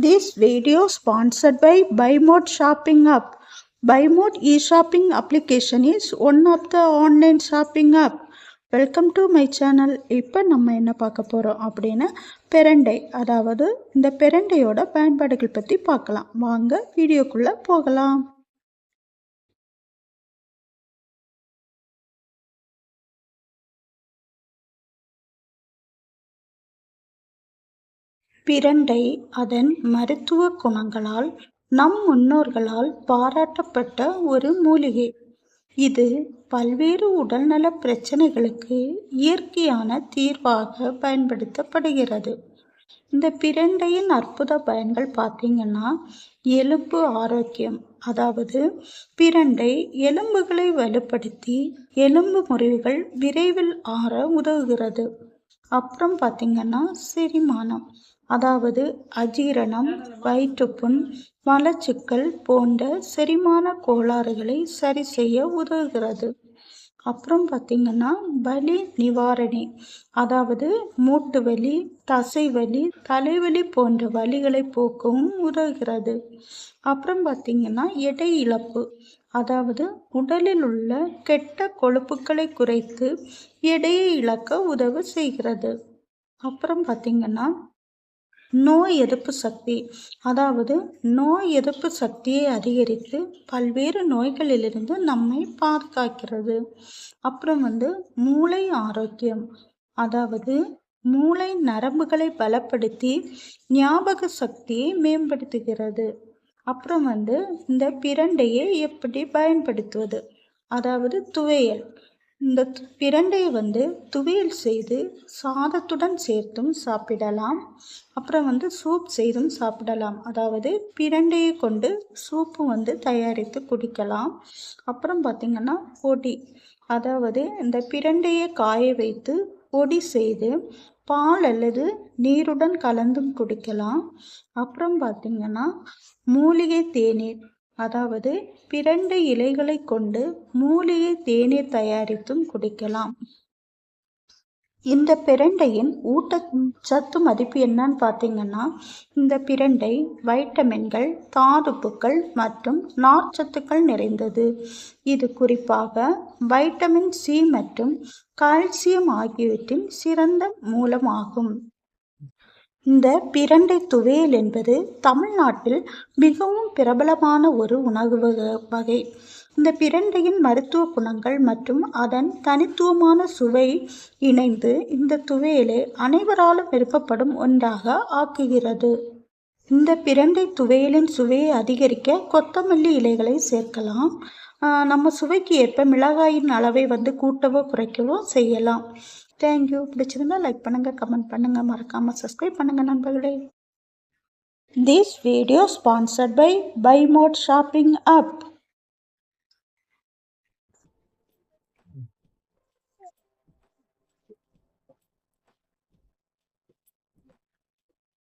This video sponsored by BuyMode Shopping App. BuyMode e-shopping application is one of the online shopping app. Welcome to my channel இப்போ நம்ம என்ன பார்க்க போகிறோம் அப்படின்னா பெரண்டை அதாவது இந்த பெரண்டையோட பயன்பாடுகள் பற்றி பார்க்கலாம் வாங்க வீடியோக்குள்ளே போகலாம் பிரண்டை அதன் மருத்துவ குணங்களால் நம் முன்னோர்களால் பாராட்டப்பட்ட ஒரு மூலிகை. இது பல்வேறு உடல்நல பிரச்சனைகளுக்கு இயற்கையான தீர்வாக பயன்படுத்தப்படுகிறது. இந்த பிரண்டையின் அற்புத பயன்கள் பார்த்தீங்கன்னா எலும்பு ஆரோக்கியம் அதாவது பிரண்டை எலும்புகளை வலுப்படுத்தி எலும்பு முறிவுகள் விரைவில் ஆற உதவுகிறது. அப்புறம் பார்த்திங்கன்னா செரிமானம் அதாவது அஜீரணம் வயிற்றுப்புண் மலச்சிக்கல் போன்ற செரிமான கோளாறுகளை சரி செய்ய உதவுகிறது. அப்புறம் பார்த்திங்கன்னா வலி நிவாரணி அதாவது மூட்டு வலி தசை வலி தலைவலி போன்ற வலிகளை போக்கவும் உதவுகிறது. அப்புறம் பார்த்திங்கன்னா எடை இழப்பு அதாவது உடலில் உள்ள கெட்ட கொழுப்புக்களை குறைத்து எடையை இழக்க உதவு செய்கிறது. அப்புறம் பார்த்திங்கன்னா நோய் எதிர்ப்பு சக்தி. அதாவது நோய் எதிர்ப்பு சக்தியை அதிகரித்து பல்வேறு நோய்களிலிருந்து நம்மை பாதுகாக்கிறது. அப்புறம் வந்து மூளை ஆரோக்கியம். அதாவது மூளை நரம்புகளை பலப்படுத்தி ஞாபக சக்தியை மேம்படுத்துகிறது. அப்புறம் வந்து இந்த பிரண்டையை எப்படி பயன்படுத்துவது? அதாவது துவையல். இந்த பிரண்டையை வந்து துவையல் செய்து சாதத்துடன் சேர்த்தும் சாப்பிடலாம். அப்புறம் வந்து சூப் செய்தும் சாப்பிடலாம். அதாவது பிரண்டையை கொண்டு சூப்பு வந்து தயாரித்து குடிக்கலாம். அப்புறம் பார்த்திங்கன்னா பொடி. அதாவது இந்த பிரண்டையை காய வைத்து பொடி செய்து பால் அல்லது நீருடன் கலந்தும் குடிக்கலாம். அப்புறம் பார்த்திங்கன்னா மூலிகை தேநீர். அதாவது பிரண்டை இலைகளை கொண்டு மூலிகை தேநீர் தயாரித்தும் குடிக்கலாம். இந்த பிரண்டையின் ஊட்டச்சத்து மதிப்பு என்னன்னு பார்த்தீங்கன்னா இந்த பிரண்டை வைட்டமின்கள் தாதுப்புக்கள் மற்றும் நார்ச்சத்துக்கள் நிறைந்தது. இது குறிப்பாக வைட்டமின் சி மற்றும் கால்சியம் ஆகியவற்றின் சிறந்த மூலமாகும். இந்த பிரண்டை துவையல் என்பது தமிழ்நாட்டில் மிகவும் பிரபலமான ஒரு உணவு வகை இந்த பிரண்டையின் மருத்துவ குணங்கள் மற்றும் அதன் தனித்துவமான சுவை இணைந்து இந்த துவையலை அனைவராலும் விருப்பப்படும் ஒன்றாக ஆக்குகிறது. இந்த பிரண்டை துவையலின் சுவையை அதிகரிக்க கொத்தமல்லி இலைகளை சேர்க்கலாம். நம்ம சுவைக்கு ஏற்ப மிளகாயின் அளவை வந்து கூட்டவோ குறைக்கவோ செய்யலாம். தேங்க்யூ பிடிச்சிருந்தா லைக் பண்ணுங்கள் கமெண்ட் பண்ணுங்கள் மறக்காமல் சப்ஸ்கிரைப் பண்ணுங்கள் நண்பர்களே. This video sponsored by by mod shopping app